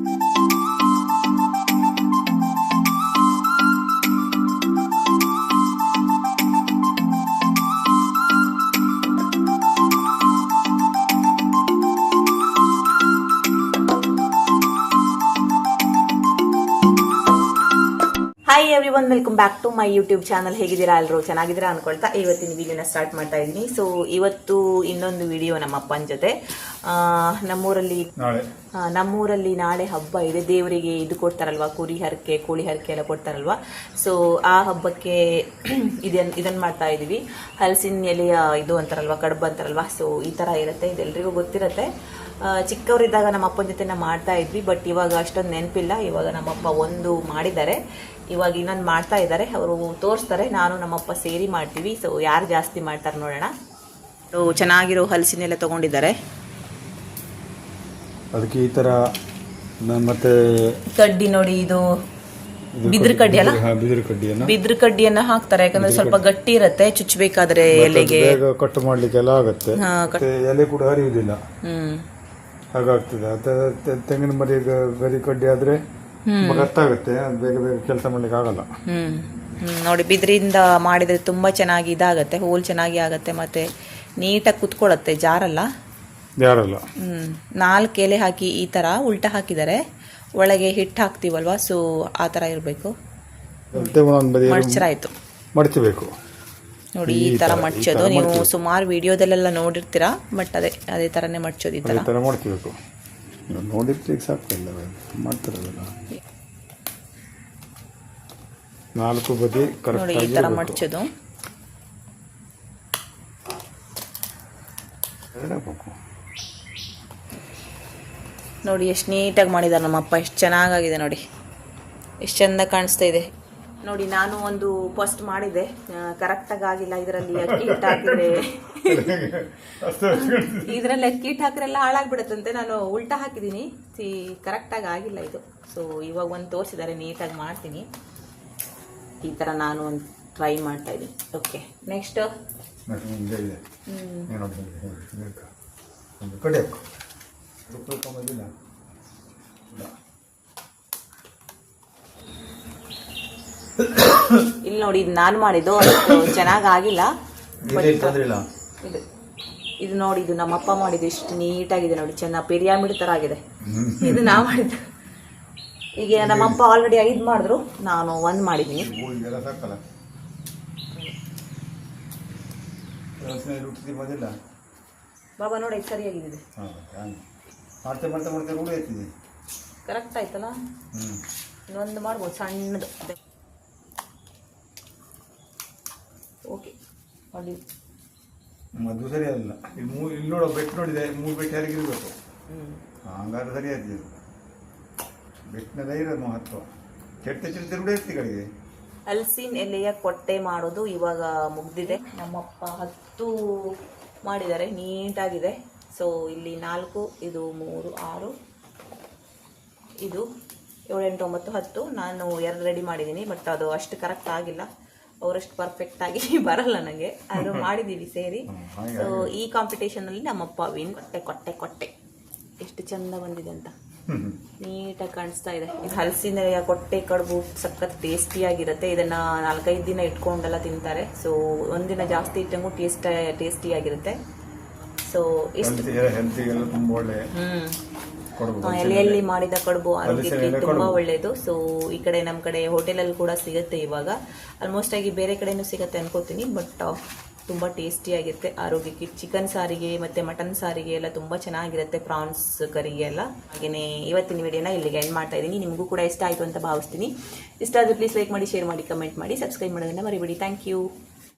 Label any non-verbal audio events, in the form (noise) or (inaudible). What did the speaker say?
Hi everyone welcome back to my YouTube channel ಹೇಗಿದ್ದೀರಾ ಎಲ್ಲರೂ? ಚೆನ್ನಾಗಿದ್ದೀರಾ ಅನ್ಕೊಳ್ತಾ ಇವತ್ತಿನ ವಿಡಿಯೋನ ಸ್ಟಾರ್ಟ್ ಮಾಡ್ತಾ ಇದ್ದೀನಿ. ಸೊ ಇವತ್ತು ಇನ್ನೊಂದು ವಿಡಿಯೋ ನಮ್ಮ ಅಪ್ಪನ ಜೊತೆ. ನಮ್ಮೂರಲ್ಲಿ ನಮ್ಮೂರಲ್ಲಿ ನಾಳೆ ಹಬ್ಬ ಇದೆ. ದೇವರಿಗೆ ಇದು ಕೊಡ್ತಾರಲ್ವಾ? ಕುರಿ ಹರಕೆ ಕೋಳಿ ಹರಕೆ ಎಲ್ಲ ಕೊಡ್ತಾರಲ್ವಾ? ಸೊ ಆ ಹಬ್ಬಕ್ಕೆ (clears throat) ಇದನ್ ಇದನ್ನ ಮಾಡ್ತಾ ಇದೀವಿ. ಹಲಸಿನ ಎಲೆಯ ಇದು ಅಂತಾರಲ್ವಾ? ಕಡುಬು ಅಂತಾರಲ್ವಾ? ಸೊ ಈ ತರ ಇರುತ್ತೆ. ಇದೆಲ್ಲರಿಗೂ ಗೊತ್ತಿರತ್ತೆ. ಚಿಕ್ಕವರಿದ್ದಾಗ ನಮ್ಮ ಅಪ್ಪನ ಜೊತೆ ನಾವು ಮಾಡ್ತಾ ಇದ್ವಿ. ಬಟ್ ಇವಾಗ ಅಷ್ಟೊಂದು ನೆನಪಿಲ್ಲ. ಇವಾಗ ನಮ್ಮಪ್ಪ ಒಂದು ಮಾಡಿದ್ದಾರೆ. ಇವಾಗ ಇನ್ನೊಂದು ಮಾಡ್ತಾ ಇದ್ದಾರೆ. ಅವರು ತೋರಿಸ್ತಾರೆ. ನಾನು ನಮ್ಮಪ್ಪ ಸೇರಿ ಮಾಡ್ತೀವಿ. ಸೊ ಯಾರು ಜಾಸ್ತಿ ಮಾಡ್ತಾರೆ ನೋಡೋಣ. ಸೊ ಚೆನ್ನಾಗಿರೋ ಹಲಸಿನೆಲ್ಲ ತಗೊಂಡಿದ್ದಾರೆ. ಅದಕ್ಕೆ ಈ ತರ ನ- ಮತ್ತೆ ಕಡ್ಡಿ ನೋಡಿ ಇದು ಬಿದ್ರ ಕಡ್ಡಿ ಅಲ್ಲ? ಹಾ, ಬಿದಿರು ಕಡ್ಡಿಯನ್ನ. ಬಿದ್ರ ಕಡ್ಡಿಯನ್ನ ಹಾಕ್ತಾರೆ ಯಾಕಂದ್ರೆ ಸ್ವಲ್ಪ ಗಟ್ಟಿ ಇರತ್ತೆ ಚುಚ್ಚಬೇಕಾದ್ರೆ ಎಲೆಗೆ. ಬೇಗ ಕಟ್ ಮಾಡ್ಲಿಕ್ಕೆಲ್ಲ ಆಗುತ್ತೆ. ಹಾ, ಮತ್ತೆ ಎಲೆ ಕೂಡ ಹರಿಯುವುದಿಲ್ಲ. ಹ್ಮ್. ಹಾಗಾಗ್ತದೆ. ಅದ ತೆ- ತೆಂಗಿನ ಮರಿ ಗರಿ ಕಡ್ಡಿ ಆದ್ರೆ ಹ್ಮ್. ಕಷ್ಟ ಆಗುತ್ತೆ. ಅದು ಬೇಗ ಬೇಗ ಕೆಲಸ ಮಾಡ್ಲಿಕ್ಕೆ ಆಗಲ್ಲ. ಹ್ಮ್. ಹ್ಮ್. ನೋಡಿ ಬಿದ್ರಿಂದ ಮಾಡಿದ್ರೆ ತುಂಬಾ ಚೆನ್ನಾಗಿ ಇದಾಗತ್ತೆ ಹೋಲ್ ಚೆನ್ನಾಗಿ ಆಗತ್ತೆ ಮತ್ತೆ ನೀಟಾಗಿ ಕುತ್ಕೊಳತ್ತೆ ಜಾರಲ್ಲ? ಯಾರಲ್ಲ. ಹ್ಮ್. ನಾಲ್ಕು ಎಲೆ ಹಾಕಿ ಈ ತರ ಉಲ್ಟಾ ಹಾಕಿದ್ದಾರೆ ಒಳಗೆ ಹಿಟ್ಟು ಹಾಕ್ತೀವಲ್ವಾ? ಸೊ ಆ ತರ ಇರಬೇಕು. ಒಂದೊಂದು ಮಡ್ಚರಾಯ್ತು. ಮಡಚಬೇಕು. ನೋಡಿ ಈ ತರ ಮಡ್ಚೋದು. ನೀವು ಸುಮಾರು ವಿಡಿಯೋದಲ್ಲೆಲ್ಲ ನೋಡಿರ್ತೀರಾ? ಬಟ್ ಅದೇ ಅದೇ ತರನೇ ಮಡ್ಚೋದು ಈ ತರ. ಮಡ್ಚಬೇಕು. ತರ ಸಾಕಿಲ್ಲ ಮಾಡ್ತಾರಲ್ಲ ನಾಲ್ಕು ಬದಿ ನೋಡಿ ಈ ತರ. ಮಡ್ಚೋದು. ಇಡಬೇಕು. ನೋಡಿ ಎಷ್ಟು ನೀಟಾಗಿ ಮಾಡಿದ್ದಾರೆ ನಮ್ಮಪ್ಪ ಎಷ್ಟು ಚೆನ್ನಾಗಾಗಿದೆ ನೋಡಿ. ಎಷ್ಟು ಚಂದ ಕಾಣಿಸ್ತಾ ಇದೆ. ನೋಡಿ ನಾನು ಒಂದು ಫಸ್ಟ್ ಮಾಡಿದೆ ಕರೆಕ್ಟಾಗಿ ಆಗಿಲ್ಲ ಇದರಲ್ಲಿ ಅಕ್ಕಿ ಹಿಟ್ಟು ಹಾಕಿದ್ರೆ. (laughs) ಇದರಲ್ಲಿ ಅಕ್ಕಿ ಹಿಟ್ಟು ಹಾಕಿರೆಲ್ಲ ಹಾಳಾಗ್ಬಿಡುತ್ತಂತೆ. ನಾನು ಉಲ್ಟಾ ಹಾಕಿದ್ದೀನಿ. ಸಿ ಕರೆಕ್ಟಾಗಿ ಆಗಿಲ್ಲ ಇದು. ಸೊ ಇವಾಗ ಒಂದು ತೋರಿಸಿದ್ದಾರೆ ನೀಟಾಗಿ ಮಾಡ್ತೀನಿ. ಈ ಥರ ನಾನು ಒಂದು ಟ್ರೈ ಮಾಡ್ತಾ ಇದ್ದೀನಿ. ಓಕೆ ನೆಕ್ಸ್ಟ್ ಕಮ್ಮದಿಲ್ಲ? ಇಲ್ಲ. ನೋಡಿ ಇದು ನಾನು ಮಾಡಿದ್ದು ಚೆನ್ನಾಗಿ ಆಗಿಲ್ಲ ಇದು ನೋಡಿ ಇದು ನಮ್ಮಪ್ಪ ಮಾಡಿದ್ದು ಇಷ್ಟು ನೀಟಾಗಿದೆ ನೋಡಿ ಚೆನ್ನಾಗಿ ಪಿರಿಯಾಮಿಡ್ ತರ ಆಗಿದೆ. ಇದು ನಾ ಮಾಡಿದ್ದು. ಈಗ ನಮ್ಮಪ್ಪ ಆಲ್ರೆಡಿ ಐದು ಮಾಡಿದ್ರು ನಾನು ಒಂದು ಮಾಡಿದ್ದೀನಿ. ಬಾಬಾ ನೋಡಿ ಸರಿಯಾಗಿದೆ. ಮಾಡ್ತಾ ಮಾಡ್ತಾ ಮಾಡ್ತಾ ರೂಢಿ ಆಯ್ತಿದೆ. ಕರೆಕ್ಟ್ ಆಯ್ತಲ್ಲ? ಹ್ಞೂ ಇನ್ನೊಂದು ಮಾಡ್ಬೋದು ಸಣ್ಣದು. ಓಕೆ ನೋಡಿ ಮದ್ದು ಸರಿ ಅಲ್ಲ ಇಲ್ಲಿ ಮೂ ಇಲ್ಲಿ ನೋಡೋ ಬೆಟ್ಟು ನೋಡಿದೆ ಮೂರು ಬೆಟ್ಟು ಯಾರಿಗೆ ಇರಬೇಕು? ಹ್ಞೂ ಹಂಗಾದ್ರೆ ಸರಿ ಆಯ್ತು ಇದು ಬೆಟ್ಟಿನಲ್ಲೇ ಇರೋದು ಮಹತ್ವ. ಕೆಟ್ಟ ಚಿಡ್ತ ರೂಢಿ ಈ ಕಡೆಗೆ ಹಲಸಿನ ಎಲೆಯ ಕೊಟ್ಟೆ ಮಾಡೋದು ಇವಾಗ ಮುಗ್ದಿದೆ. ನಮ್ಮಪ್ಪ ಹತ್ತು ಮಾಡಿದ್ದಾರೆ ನೀಟಾಗಿದೆ. ಸೊ ಇಲ್ಲಿ ನಾಲ್ಕು ಇದು ಮೂರು ಆರು ಇದು ಏಳು ಎಂಟು ಒಂಬತ್ತು ಹತ್ತು. ನಾನು ಎರಡು ರೆಡಿ ಮಾಡಿದ್ದೀನಿ ಬಟ್ ಅದು ಅಷ್ಟು ಕರೆಕ್ಟ್ ಆಗಿಲ್ಲ. ಅವರಷ್ಟು ಪರ್ಫೆಕ್ಟ್ ಆಗಿ (laughs) ಬರಲ್ಲ ನನಗೆ. ಅದು ಮಾಡಿದ್ದೀವಿ ಸೇರಿ. ಸೊ ಈ ಕಾಂಪಿಟೇಷನಲ್ಲಿ ನಮ್ಮಪ್ಪ ವಿನ್ ಕೊಟ್ಟೆ ಕೊಟ್ಟೆ ಕೊಟ್ಟೆ. ಎಷ್ಟು ಚಂದ ಬಂದಿದೆ ಅಂತ. ನೀಟಾಗಿ ಕಾಣಿಸ್ತಾ ಇದೆ. ಇದು ಹಲಸಿನ ಕೊಟ್ಟೆ ಕಡುಬು ಸಖತ್ ಟೇಸ್ಟಿಯಾಗಿರುತ್ತೆ ಇದನ್ನ ನಾಲ್ಕೈದು ದಿನ ಇಟ್ಕೊಂಡೆಲ್ಲ ತಿಂತಾರೆ. ಸೊ ಒಂದಿನ ಜಾಸ್ತಿ ಇಟ್ಟಂಗೂ ಟೇಸ್ಟ್ ಟೇಸ್ಟಿಯಾಗಿರುತ್ತೆ ಸೊ ಇಷ್ಟು. ಹೆಲ್ತಿಗೆಲ್ಲ ತುಂಬ ಒಳ್ಳೆ ಎಲೆಯಲ್ಲಿ ಮಾಡಿದ ಕಡುಬು ಆರೋಗ್ಯಕ್ಕೆ ತುಂಬಾ ಒಳ್ಳೇದು. ಸೊ ಈ ಕಡೆ ನಮ್ಮ ಕಡೆ ಹೋಟೆಲಲ್ಲಿ ಕೂಡ ಸಿಗುತ್ತೆ ಇವಾಗ. ಆಲ್ಮೋಸ್ಟ್ ಆಗಿ ಬೇರೆ ಕಡೆನೂ ಸಿಗುತ್ತೆ ಅನ್ಕೋತೀನಿ ಬಟ್ ತುಂಬಾ ಟೇಸ್ಟಿಯಾಗಿರುತ್ತೆ ಆರೋಗ್ಯಕ್ಕೆ ಚಿಕನ್ ಸಾರಿಗೆ ಮತ್ತೆ ಮಟನ್ ಸಾರಿಗೆ ಎಲ್ಲ ತುಂಬಾ ಚೆನ್ನಾಗಿರುತ್ತೆ ಪ್ರಾನ್ಸ್ ಕರಿಗೆ ಎಲ್ಲ. ಹಾಗೆಯೇ ಇವತ್ತಿನ ವಿಡಿಯೋನ ಇಲ್ಲಿಗೆ ಎಂಡ್ ಮಾಡ್ತಾ ಇದೀನಿ ನಿಮಗೂ ಕೂಡ ಇಷ್ಟ ಆಯಿತು ಅಂತ ಭಾವಿಸ್ತೀನಿ. ಇಷ್ಟ ಆದರೆ ಪ್ಲೀಸ್ ಲೈಕ್ ಮಾಡಿ ಶೇರ್ ಮಾಡಿ ಕಮೆಂಟ್ ಮಾಡಿ ಸಬ್ಸ್ಕ್ರೈಬ್ ಮಾಡೋದನ್ನ ಮರಿಬೇಡಿ. Thank you